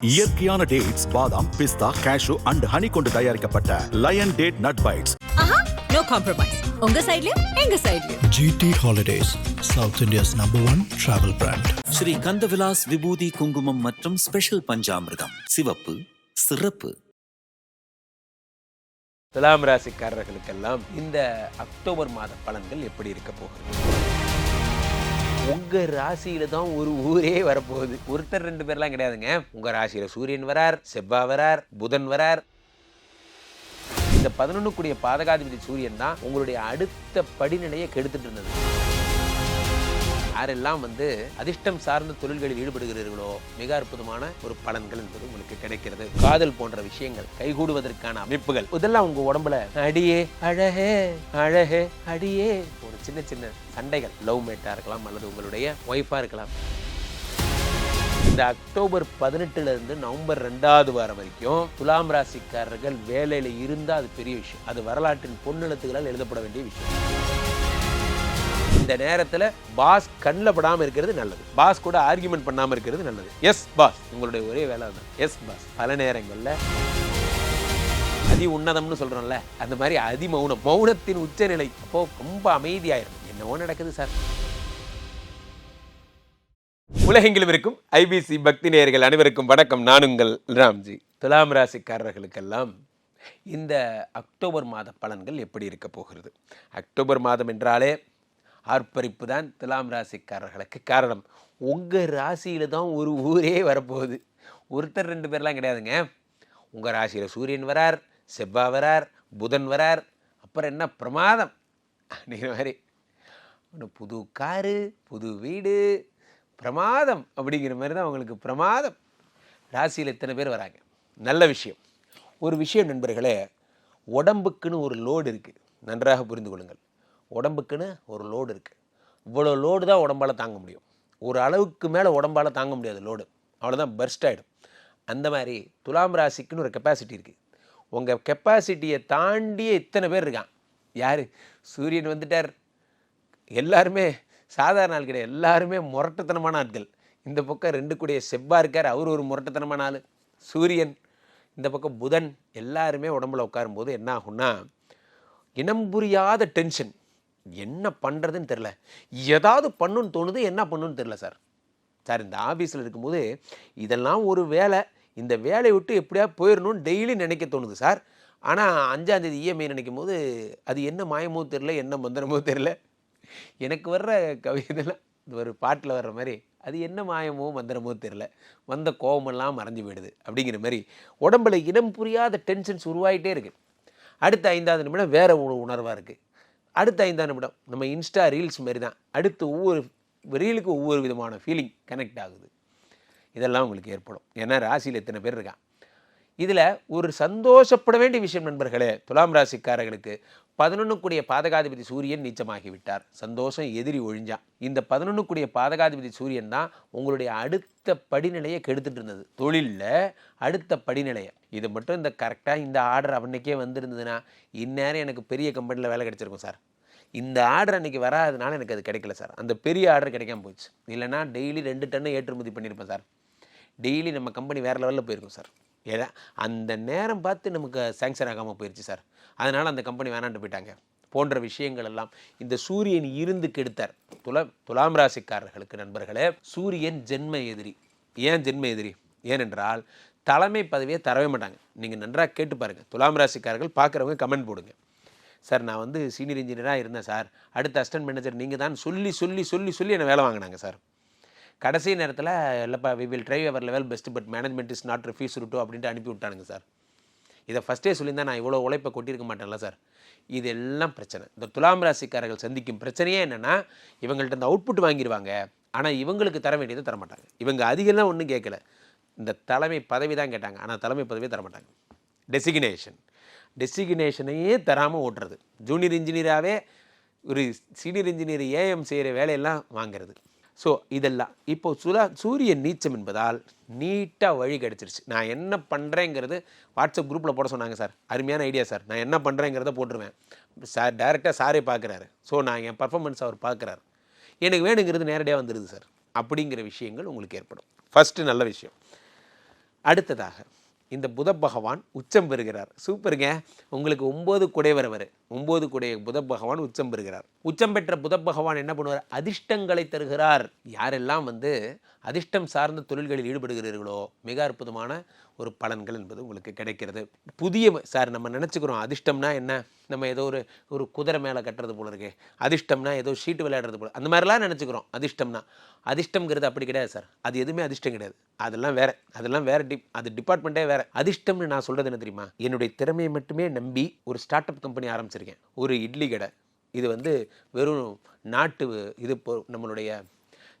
இயற்கையான டேட்ஸ் பாதாம் பிஸ்தா cash and honey கொண்டு தயாரிக்கப்பட்ட லயன் டேட் நட் பைட்ஸ் ஆஹா நோ காம்ப்ரமைஸ் உங்க சைடுலயும் எங்க சைடுலயும் GT Holidays, South India's number one travel brand. Sri Kandavilas விபூதி குங்குமம் மற்றும் ஸ்பெஷல் பஞ்சாமிர்தம். சிவப்பு சிறப்பு. துலாம் ராசிக்காரர்களுக்கெல்லாம் இந்த அக்டோபர் மாத பலன்கள் எப்படி இருக்க போகுது? உங்க ராசியில் தான் ஒரு ஊரே வரப்போகுது. ஒருத்தர் ரெண்டு பேர்லாம் கிடையாதுங்க. உங்க ராசியில் சூரியன் வரார் செவ்வா வரார் புதன் வரார். இந்த பதினொன்றுக்குரிய கூடிய பாதகாதிபதி சூரியன் தான் உங்களுடைய அடுத்த படிநிலையை கெடுத்துட்டு இருந்தது. யாரெல்லாம் வந்து அதிர்ஷ்டம் சார்ந்த தொழில்களில் ஈடுபடுகிறீர்களோ மிக அற்புதமான ஒரு பலன்கள் என்பது உங்களுக்கு கிடைக்கிறது. காதல் போன்ற விஷயங்கள் கைகூடுவதற்கான அமைப்புகள் இதெல்லாம் உங்க உடம்புல அடியே அழகே அழகே அடியே. சின்ன சின்ன சண்டைகள் லவ் மேட்டா இருக்கலாம் அல்லது உங்களுடைய ஒய்ஃபாக இருக்கலாம். இந்த அக்டோபர் பதினெட்டுல இருந்து நவம்பர் ரெண்டாவது வாரம் வரைக்கும் துலாம் ராசிக்காரர்கள் வேலையில இருந்தால் அது பெரிய விஷயம். அது வரலாற்றின் பொன்னெழுத்துகளால் எழுதப்பட வேண்டிய விஷயம். இந்த நேரத்துல பாஸ் கண்ணில் படாமல் இருக்கிறது நல்லது. பாஸ் கூட ஆர்கியூமெண்ட் பண்ணாமல் இருக்கிறது நல்லது. எஸ் பாஸ் உங்களுடைய ஒரே வேலை தான் எஸ் பாஸ் பல நேரங்களில் அதி உன்னதம்னு சொல்கிறோம்ல அந்த மாதிரி அதி மௌனம் மௌனத்தின் உச்சநிலை. அப்போ ரொம்ப அமைதியாயிரும். என்னவோ நடக்குது சார். உலகெங்கிலும் இருக்கும் ஐபிசி பக்தி நேயர்கள் அனைவருக்கும் வணக்கம். நான் உங்கள் ராம்ஜி. துலாம் ராசிக்காரர்களுக்கெல்லாம் இந்த அக்டோபர் மாத பலன்கள் எப்படி இருக்க போகிறது? அக்டோபர் மாதம் என்றாலே ஆர்ப்பரிப்பு தான் துலாம் ராசிக்காரர்களுக்கு காரணம். உங்கள் ராசியில் தான் ஒரு ஊரே வரப்போகுது. ஒருத்தர் ரெண்டு பேர்லாம் கிடையாதுங்க. உங்கள் ராசியில் சூரியன் வரார். செவ்வாய் வரார் புதன் வரார் அப்புறம் என்ன பிரமாதம்? அப்படிங்கிற மாதிரி ஒன்று புது காரு புது வீடு பிரமாதம் அப்படிங்கிற மாதிரி தான் அவங்களுக்கு பிரமாதம். ராசியில் எத்தனை பேர் வராங்க? நல்ல விஷயம். ஒரு விஷயம் நண்பர்களே உடம்புக்குன்னு ஒரு லோடு இருக்குது நன்றாக புரிந்து கொள்ளுங்கள். உடம்புக்குன்னு ஒரு லோடு இருக்குது இவ்வளோ லோடு தான் உடம்பால் தாங்க முடியும். ஒரு அளவுக்கு மேலே உடம்பால் தாங்க முடியாது லோடு அவ்வளோதான் பர்ஸ்ட் ஆகிடும் அந்த மாதிரி துலாம் ராசிக்குன்னு ஒரு கெப்பாசிட்டி இருக்குது உங்கள் கெப்பாசிட்டியை தாண்டியே இத்தனை பேர் இருக்கான் யார்? சூரியன் வந்துட்டார். எல்லாருமே சாதாரண ஆள் கிடையாது. எல்லாருமே முரட்டுத்தனமான ஆட்கள். இந்த பக்கம் ரெண்டு கூடிய செவ்வா இருக்கார். அவர் ஒரு முரட்டுத்தனமான ஆள். சூரியன் இந்த பக்கம் புதன் எல்லாருமே உடம்புல உட்காரும்போது என்ன ஆகும்னா இனம் புரியாத டென்ஷன் என்ன பண்ணுறதுன்னு தெரில ஏதாவது பண்ணுன்னு தோணுது என்ன பண்ணுன்னு தெரில சார். சார் இந்த ஆஃபீஸில் இருக்கும்போது இதெல்லாம் ஒரு வேலை. இந்த வேலையை விட்டு எப்படியா போயிடணும்னு டெய்லி நினைக்க தோணுது சார் ஆனால் அஞ்சாந்தேதி இஎம்ஐ நினைக்கும் போது அது என்ன மாயமோ தெரில என்ன மந்திரமோ தெரில எனக்கு வர்ற கவிதைலாம் இந்த ஒரு பாட்டில் வர்ற மாதிரி அது என்ன மாயமோ மந்திரமோ தெரில வந்த கோபமெல்லாம் மறைஞ்சு போயிடுது அப்படிங்கிற மாதிரி. உடம்புல இனம் புரியாத டென்ஷன்ஸ் உருவாகிட்டே இருக்குது அடுத்த ஐந்தாவது நிமிடம் வேறு உணர்வாக இருக்குது அடுத்த ஐந்தாம் நிமிடம் நம்ம இன்ஸ்டா ரீல்ஸ் மாதிரி தான். அடுத்து ஒவ்வொரு ரீலுக்கு ஒவ்வொரு விதமான ஃபீலிங் கனெக்ட் ஆகுது. இதெல்லாம் உங்களுக்கு ஏற்படும். ஏன்னா ராசியில் எத்தனை பேர் இருக்கான் இதில் ஒரு சந்தோஷப்பட வேண்டிய விஷயம் நண்பர்களே துலாம் ராசிக்காரர்களுக்கு பதினொன்றுக்குடிய பாதகாதிபதி சூரியன் நீச்சமாகிவிட்டார். சந்தோஷம் எதிரி ஒழிஞ்சான் இந்த பதினொன்றுக்குடிய பாதகாதிபதி சூரியன் தான் உங்களுடைய அடுத்த படிநிலையை கெடுத்துட்டு இருந்தது. தொழிலில் அடுத்த படிநிலையை. இது மட்டும் இந்த கரெக்டாக இந்த ஆர்டர் அவனுக்கே வந்திருந்ததுன்னா இந்நேரம் எனக்கு பெரிய கம்பெனியில் வேலை கிடச்சிருக்கும் சார். இந்த ஆர்டர் அன்றைக்கி வராதனால எனக்கு அது கிடைக்கல சார். அந்த பெரிய ஆர்டர் கிடைக்காம போச்சு இல்லைன்னா டெய்லி ரெண்டு டன்னு ஏற்றுமதி பண்ணியிருப்பேன் சார். டெய்லி நம்ம கம்பெனி வேறு லெவலில் போயிருக்கும் சார் ஏன்னா அந்த நேரம் பார்த்து நமக்கு சேங்ஷன் ஆகாமல் போயிடுச்சு சார் அதனால் அந்த கம்பெனி வேணாண்டு போயிட்டாங்க. போன்ற விஷயங்கள் எல்லாம் இந்த சூரியன் இருந்து கெடுத்தார். துலா துலாம் ராசிக்காரர்களுக்கு நண்பர்களே சூரியன் ஜென்ம எதிரி. ஏன் ஜென்ம எதிரி? ஏனென்றால் தலைமை பதவியை தரவே மாட்டாங்க. நீங்கள் நன்றாக கேட்டு பாருங்கள் துலாம் ராசிக்காரர்கள் பார்க்குறவங்க கமெண்ட் போடுங்க. சார் நான் வந்து சீனியர் இன்ஜினியராக இருந்தேன் சார் அடுத்த அசிஸ்டன்ட் மேனேஜர் நீங்கள் தான் சொல்லி சொல்லி சொல்லி சொல்லி என்னை வேலை வாங்கினாங்க சார் கடைசி நேரத்தில் இல்லைப்பா we will drive our level best but management is not refuse to அப்படின்ட்டு அனுப்பி விட்டானுங்க சார். இதை ஃபஸ்ட்டே சொல்லியிருந்தா நான் இவ்வளோ உழைப்பை கொட்டியிருக்க மாட்டேன்ல சார். இது எல்லாம் பிரச்சனை. இந்த துலாம் ராசிக்காரர்கள் சந்திக்கும் பிரச்சனையே என்னென்னா இவங்கள்ட்ட இந்த அவுட்புட் வாங்கிடுவாங்க ஆனால் இவங்களுக்கு தர வேண்டியதை தரமாட்டாங்க. இவங்க அதிகம்லாம் ஒன்றும் கேட்கல. இந்த தலைமை பதவி தான் கேட்டாங்க. ஆனால் தலைமை பதவியே தர மாட்டாங்க டெசிக்னேஷன் டெசிக்னேஷனையே தராமல் ஓட்டுறது ஜூனியர் இன்ஜினியராகவே ஒரு சீனியர் இன்ஜினியர் ஏஎம் செய்கிற வேலையெல்லாம் வாங்குறது. ஸோ இதெல்லாம். இப்போ சுலா சூரியன் நீச்சம் என்பதால் நீட்டாக வழி கிடச்சிருச்சு. நான் என்ன பண்ணுறேங்கிறது வாட்ஸ்அப் குரூப்பில் போட சொன்னாங்க சார். அருமையான ஐடியா சார். நான் என்ன பண்ணுறேங்கிறத போட்டுருவேன். சார் டேரெக்டாக சாரே பார்க்குறாரு ஸோ நான் என் பர்ஃபாமன்ஸ் அவர் பார்க்குறாரு எனக்கு வேணுங்கிறது நேரடியாக வந்துடுது சார். அப்படிங்கிற விஷயங்கள் உங்களுக்கு ஏற்படும். ஃபஸ்ட்டு நல்ல விஷயம். அடுத்ததாக இந்த புத பகவான் உச்சம் பெறுகிறார். சூப்பருங்க உங்களுக்கு ஒன்பது குடைவர் அவர் ஒன்பது குடைய புத பகவான் உச்சம் பெறுகிறார். உச்சம் பெற்ற புத பகவான் என்ன பண்ணுவார்? அதிர்ஷ்டங்களை தருகிறார். யாரெல்லாம் வந்து அதிர்ஷ்டம் சார்ந்த தொழில்களில் ஈடுபடுகிறீர்களோ மிக அற்புதமான ஒரு பலன்கள் என்பது உங்களுக்கு கிடைக்கிறது. புதிய சார் நம்ம நினச்சிக்கிறோம் அதிர்ஷ்டம்னா என்ன? நம்ம ஏதோ ஒரு ஒரு குதிரை மேலே கட்டுறது போல இருக்கு. அதிர்ஷ்டம்னா ஏதோ ஷீட்டு விளையாடுறது போல. அந்த மாதிரிலாம் நினச்சிக்கிறோம் அதிர்ஷ்டம்னா. அதிர்ஷ்டம்ங்கிறது அப்படி கிடையாது சார். அது எதுவுமே அதிர்ஷ்டம் கிடையாது. அதெல்லாம் வேற அதெல்லாம் வேற டிப் அது டிபார்ட்மெண்ட்டே வேற. அதிர்ஷ்டம்னு நான் சொல்கிறது என்ன தெரியுமா? என்னுடைய திறமையை மட்டுமே நம்பி ஒரு ஸ்டார்ட் அப் கம்பெனி ஆரம்பிச்சிருக்கேன். ஒரு இட்லி கடை. இது வந்து வெறும் நாட்டு இது பொ- நம்மளுடைய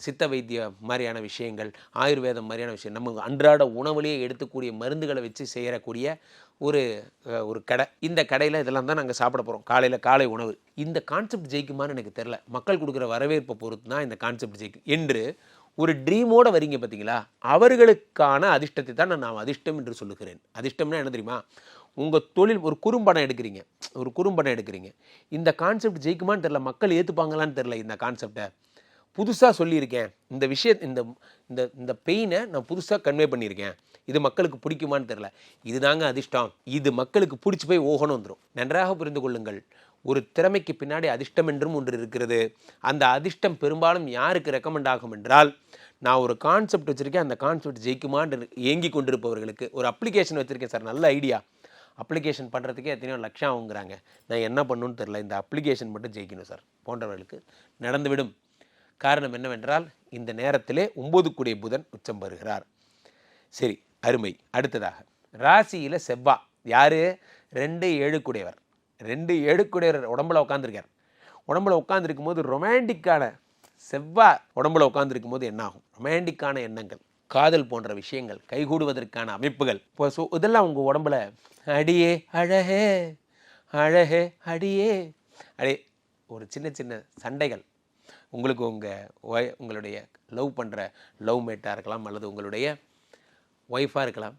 சித்த வைத்திய மாதிரியான விஷயங்கள் ஆயுர்வேதம் மாதிரியான விஷயம் நம்ம அன்றாட உணவுலேயே எடுத்துக்கூடிய மருந்துகளை வச்சு செய்யக்கூடிய ஒரு ஒரு கடை. இந்த கடையில் இதெல்லாம் தான் நாங்கள் சாப்பிட போகிறோம் காலையில் காலை உணவு. இந்த கான்செப்ட் ஜெயிக்குமான்னு எனக்கு தெரில மக்கள் கொடுக்குற வரவேற்பை பொறுத்து தான் இந்த கான்செப்ட் ஜெயிக்கும் என்று ஒரு ட்ரீமோட வரீங்க பார்த்தீங்களா அவர்களுக்கான அதிர்ஷ்டத்தை தான் நான் அதிர்ஷ்டம் என்று சொல்லுகிறேன். அதிர்ஷ்டம்னா என்ன தெரியுமா? உங்கள் தொழில் ஒரு குறும்படம் எடுக்கிறீங்க. ஒரு குறும்படம் எடுக்கிறீங்க. இந்த கான்செப்ட் ஜெயிக்குமான்னு தெரில மக்கள் ஏற்றுப்பாங்களான்னு தெரில இந்த கான்செப்டை புதுசாக சொல்லியிருக்கேன். இந்த விஷய இந்த இந்த இந்த பெயினை நான் புதுசாக கன்வே பண்ணியிருக்கேன். இது மக்களுக்கு பிடிக்குமான்னு தெரில இதுதாங்க அதிர்ஷ்டம். இது மக்களுக்கு பிடிச்சி போய் ஓகணும் வந்துடும் நன்றாக புரிந்து கொள்ளுங்கள். ஒரு திறமைக்கு பின்னாடி அதிர்ஷ்டம் என்றும் ஒன்று இருக்கிறது. அந்த அதிர்ஷ்டம் பெரும்பாலும் யாருக்கு ரெக்கமெண்ட் ஆகும் என்றால் நான் ஒரு கான்செப்ட் வச்சுருக்கேன். அந்த கான்செப்ட் ஜெயிக்குமான்னு ஏங்கி கொண்டிருப்பவர்களுக்கு. ஒரு அப்ளிகேஷன் வச்சுருக்கேன் சார். நல்ல ஐடியா அப்ளிகேஷன் பண்ணுறதுக்கே எத்தனையோ லட்சம் ஆகுங்கிறாங்க. நான் என்ன பண்ணணும்னு தெரில இந்த அப்ளிகேஷன் மட்டும் ஜெயிக்கணும் சார். போன்றவர்களுக்கு நடந்துவிடும். காரணம் என்னவென்றால் இந்த நேரத்திலே ஒம்பது கூடிய புதன் உச்சம் பெறுகிறார் சரி அருமை. அடுத்ததாக ராசியில் செவ்வா. யார்? ரெண்டு ஏழு கூடையவர். ரெண்டு ஏழு கூடையவர் உடம்புல உட்காந்துருக்கார் உடம்புல உட்காந்துருக்கும் போது ரொமான்டிக்கான செவ்வா உடம்புல உட்காந்துருக்கும் போது என்னாகும்? ரொமான்டிக்கான எண்ணங்கள் காதல் போன்ற விஷயங்கள் கைகூடுவதற்கான அமைப்புகள். இப்போ ஸோ இதெல்லாம் உங்கள் உடம்புல அடியே அழகே அழகே அடியே. அடே ஒரு சின்ன சின்ன சண்டைகள். உங்களுக்கு உங்கள் ஒய் உங்களுடைய லவ் பண்ணுற லவ் மேட்டாக இருக்கலாம் அல்லது உங்களுடைய ஒய்ஃபாக இருக்கலாம்.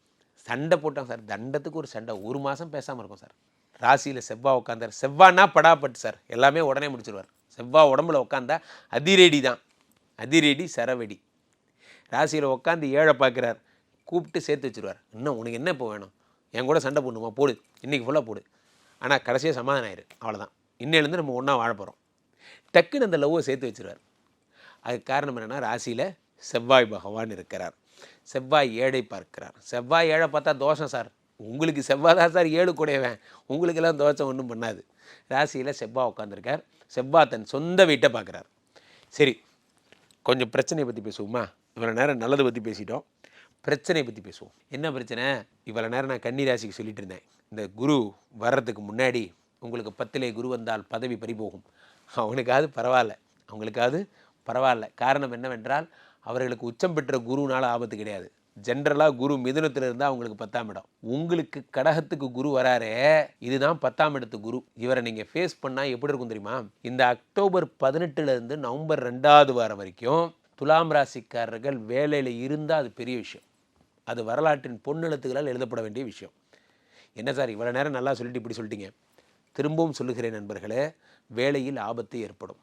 சண்டை போட்டோம் சார் தண்டத்துக்கு ஒரு சண்டை ஒரு மாதம் பேசாமல் இருக்கும் சார். ராசியில் செவ்வாய் உட்காந்தார் செவ்வானா படாப்பட்டு சார். எல்லாமே உடனே முடிச்சிருவார். செவ்வா உடம்புல உட்காந்தா அதிரேடி தான். அதிரேடி சரவெடி. ராசியில் உட்காந்து ஏழை பார்க்குறார் கூப்பிட்டு சேர்த்து வச்சிருவார். இன்னும் உனக்கு என்ன இப்போ வேணும்? என் கூட சண்டை போடணுமா? போடு. இன்றைக்கி ஃபுல்லாக போடு. ஆனால் கடைசியாக சமாதானம் ஆயிரு. அவ்வளோதான் இன்னிலேருந்து நம்ம ஒன்றா வாழ போகிறோம் டக்குன்னு அந்த லவ்வை சேர்த்து வச்சுருவார். அதுக்கு காரணம் என்னென்னா ராசியில் செவ்வாய் பகவான் இருக்கிறார். செவ்வாய் ஏழை பார்க்கிறார். செவ்வாய் ஏழை பார்த்தா தோஷம் சார். உங்களுக்கு செவ்வாய் தான் சார் ஏழு கூடையவன். உங்களுக்கெல்லாம் தோஷம் ஒன்றும் பண்ணாது. ராசியில் செவ்வாய் உட்காந்துருக்கார் செவ்வாய் தன் சொந்த வீட்டை பார்க்குறார். சரி கொஞ்சம் பிரச்சனையை பற்றி பேசுவோமா? இவ்வளோ நேரம் நல்லதை பற்றி பேசிட்டோம். பிரச்சனையை பற்றி பேசுவோம். என்ன பிரச்சனை? இவ்வளோ நேரம் நான் கன்னி ராசிக்கு சொல்லிட்டு இருந்தேன். இந்த குரு வர்றதுக்கு முன்னாடி உங்களுக்கு பத்திலே குரு வந்தால் பதவி பறிபோகும். அவனுக்காவது பரவாயில்ல. அவங்களுக்காவது பரவாயில்ல. காரணம் என்னவென்றால் அவர்களுக்கு உச்சம் பெற்ற குருனால ஆபத்து கிடையாது. ஜென்ரலாக குரு மிதுனத்தில் இருந்தால் அவங்களுக்கு பத்தாம் இடம். உங்களுக்கு கடகத்துக்கு குரு வராரே இதுதான் பத்தாம் இடத்து குரு. இவரை நீங்கள் ஃபேஸ் பண்ணால் எப்படி இருக்கும் தெரியுமா? இந்த அக்டோபர் பதினெட்டுலேருந்து நவம்பர் ரெண்டாவது வாரம் வரைக்கும் துலாம் ராசிக்காரர்கள் வேலையில் இருந்தால் அது பெரிய விஷயம். அது வரலாற்றின் பொன்னெழுத்துக்களால் எழுதப்பட வேண்டிய விஷயம். என்ன சார் இவ்வளோ நேரம் நல்லா சொல்லிட்டு இப்படி சொல்லிட்டீங்க? திரும்பவும் சொல்லுகிறேன் நண்பர்களே வேலையில் ஆபத்து ஏற்படும்.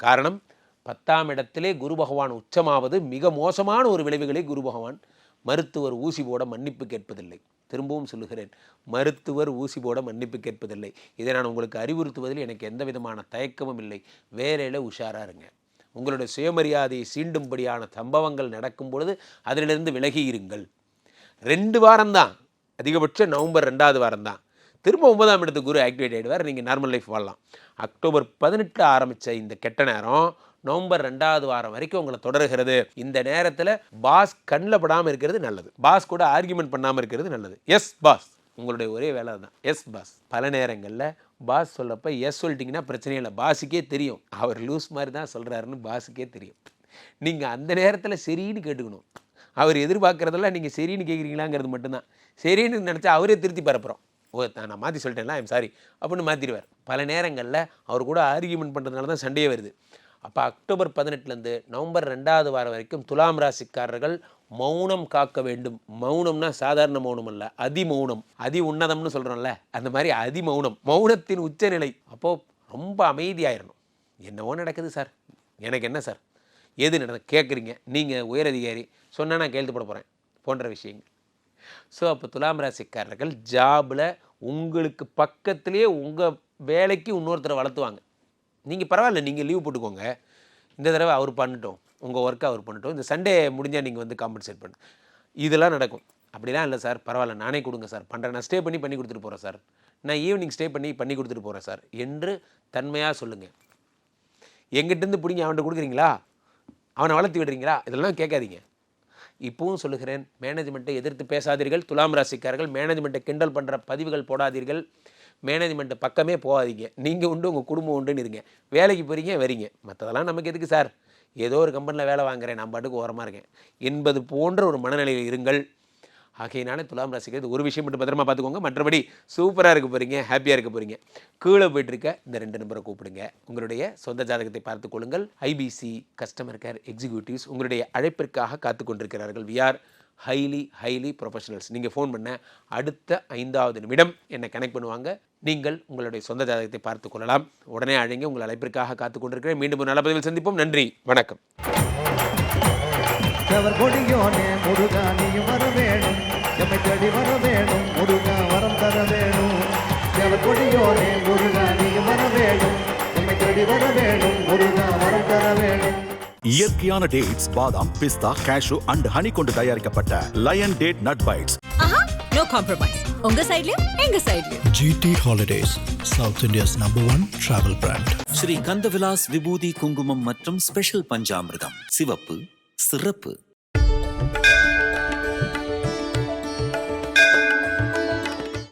காரணம் பத்தாம் இடத்திலே குரு பகவான் உச்சமாவது மிக மோசமான ஒரு விளைவுகளை குரு பகவான் மருத்துவர் ஊசி போட மன்னிப்பு கேட்பதில்லை. திரும்பவும் சொல்லுகிறேன் மருத்துவர் ஊசி போட மன்னிப்பு கேட்பதில்லை. இதை நான் உங்களுக்கு அறிவுறுத்துவதில் எனக்கு எந்த விதமான தயக்கமும் இல்லை. வேலையில் உஷாராக இருங்க. உங்களுடைய சுயமரியாதையை சீண்டும்படியான சம்பவங்கள் நடக்கும் பொழுது அதிலிருந்து விலகி இருங்கள் ரெண்டு வாரம்தான். அதிகபட்சம் நவம்பர் ரெண்டாவது வாரம் தான் திரும்ப ஒன்பதாம் இடத்து குரு ஆக்டிவேட் ஆகிடுவார் நீங்கள் நார்மல் லைஃப் வாழலாம். அக்டோபர் பதினெட்டு ஆரம்பித்த இந்த கெட்ட நேரம் நவம்பர் ரெண்டாவது வாரம் வரைக்கும் உங்களை தொடர்கிறது. இந்த நேரத்தில் பாஸ் கண்ணில் படாமல் இருக்கிறது நல்லது. பாஸ் கூட ஆர்கியூமெண்ட் பண்ணாமல் இருக்கிறது நல்லது. எஸ் பாஸ் உங்களுடைய ஒரே வேலை தான் எஸ் பாஸ் பல நேரங்களில் பாஸ் சொல்லப்போ எஸ் சொல்லிட்டீங்கன்னா பிரச்சனையே இல்லை. பாஸுக்கே தெரியும். அவர் லூஸ் மாதிரி தான் சொல்கிறாருன்னு பாஸுக்கே தெரியும். நீங்கள் அந்த நேரத்தில் சரின்னு கேட்டுக்கணும். அவர் எதிர்பார்க்குறதெல்லாம் நீங்கள் சரின்னு கேட்குறீங்களாங்கிறது மட்டும்தான். சரின்னு நினச்சா அவரே திருத்தி பரப்புகிறோம் ஓ நான் மாற்றி சொல்லிட்டேன்ல ஐம் சாரி அப்படின்னு மாற்றிடுவார் பல நேரங்களில் அவர் கூட ஆர்கியூமெண்ட் பண்ணுறதுனால தான் சண்டையே வருது. அப்போ அக்டோபர் பதினெட்டுலேருந்து நவம்பர் ரெண்டாவது வாரம் வரைக்கும் துலாம் ராசிக்காரர்கள் மௌனம் காக்க வேண்டும். மௌனம்னா சாதாரண மௌனம் அல்ல அதி மௌனம் அதி உன்னதம்னு சொல்கிறோம்ல அந்த மாதிரி அதி மௌனம் மௌனத்தின் உச்சநிலை. அப்போது ரொம்ப அமைதியாயிடணும் என்னவோ நடக்குது சார். எனக்கு என்ன சார்? எது நடந்து கேட்குறீங்க நீங்கள் உயரதிகாரி. சொன்னால் நான் கையெழுத்து போட போகிறேன் போன்ற விஷயங்கள். ஸோ அப்போ துலாம் ராசிக்காரர்கள் ஜாபில் உங்களுக்கு பக்கத்துலேயே உங்கள் வேலைக்கு இன்னொருத்தரை வளர்த்துவாங்க. நீங்கள் பரவாயில்ல நீங்கள் லீவ் போட்டுக்கோங்க. இந்த தடவை அவர் பண்ணட்டும். உங்கள் ஒர்க்கை அவர் பண்ணட்டும். இந்த சண்டே முடிஞ்சால் நீங்கள் வந்து காம்பன்சேட் பண்ணு. இதெல்லாம் நடக்கும். அப்படிலாம் இல்லை சார் பரவாயில்ல நானே கொடுங்க சார். பண்ணுறேன் நான் ஸ்டே பண்ணி பண்ணி கொடுத்துட்டு போகிறேன் சார். நான் ஈவினிங் ஸ்டே பண்ணி பண்ணி கொடுத்துட்டு போகிறேன் சார் என்று தன்மையாக சொல்லுங்கள் எங்கிட்டேருந்து பிடிங்க அவன்கிட்ட கொடுக்குறீங்களா? அவனை வளர்த்து விடுறீங்களா? இதெல்லாம் கேட்காதீங்க. இப்பவும் சொல்லுகிறேன் மேனேஜ்மெண்ட்டை எதிர்த்து பேசாதீர்கள். துலாம் ராசிக்காரர்கள் மேனேஜ்மெண்ட்டை கிண்டல் பண்ணுற பதிவுகள் போடாதீர்கள். மேனேஜ்மெண்ட் பக்கமே போகாதீங்க. நீங்கள் உண்டு உங்கள் குடும்பம் உண்டுன்னு இருங்க. வேலைக்கு போகிறீங்க வரீங்க. மற்றதெல்லாம் நமக்கு எதுக்கு சார்? ஏதோ ஒரு கம்பெனியில் வேலை வாங்குறேன் நான் பாட்டுக்கு ஓரமாக இருக்கேன். என்பது போன்ற ஒரு மனநிலையில் இருங்கள். ஆகையினால துலாம் ராசிக்கிறது ஒரு விஷயம் மட்டும் பத்திரமா பார்த்துக்கோங்க. மற்றபடி சூப்பராக இருக்க போகிறீங்க ஹாப்பியாக இருக்க போகிறீங்க கீழே போயிட்டுருக்க இந்த ரெண்டு நம்பரை கூப்பிடுங்க. உங்களுடைய சொந்த ஜாதகத்தை பார்த்து கொள்ளுங்கள். ஐபிசி கஸ்டமர் கேர் எக்ஸிக்யூட்டிவ்ஸ் உங்களுடைய அழைப்பிற்காக காத்து கொண்டிருக்கிறார்கள். We are highly highly professionals நீங்கள் ஃபோன் பண்ண அடுத்த ஐந்தாவது நிமிடம் என்னை கனெக்ட் பண்ணுவாங்க. நீங்கள் உங்களுடைய சொந்த ஜாதகத்தை பார்த்து கொள்ளலாம். உடனே அழைங்க. உங்கள் அழைப்பிற்காக காத்து கொண்டிருக்கிறேன். மீண்டும் ஒரு நல்ல பதிவில் சந்திப்போம். நன்றி. வணக்கம். தேடி வர வேணும் முருகா வரம் தர வேணும். அவர் கொடியோனே முருகா நீயும் வர வேணும். தேடி வர வேணும் முருகா வரம் தர வேணும். இயற்கையான டேட்ஸ் பாதாம் பிஸ்தா கேஷு அண்ட் ஹனி கொண்டு தயாரிக்கப்பட்ட லயன் டேட் நட் பைட்ஸ் ஆஹா நோ காம்ப்ரமைஸ் உங்க சைடுலயும் எங்க சைடுலயும் GT Holidays, South India's number one travel brand. Sri Kandavilas விபூதி குங்குமம் மற்றும் ஸ்பெஷல் பஞ்சாமிர்தம். சிவப்பு சிறப்பு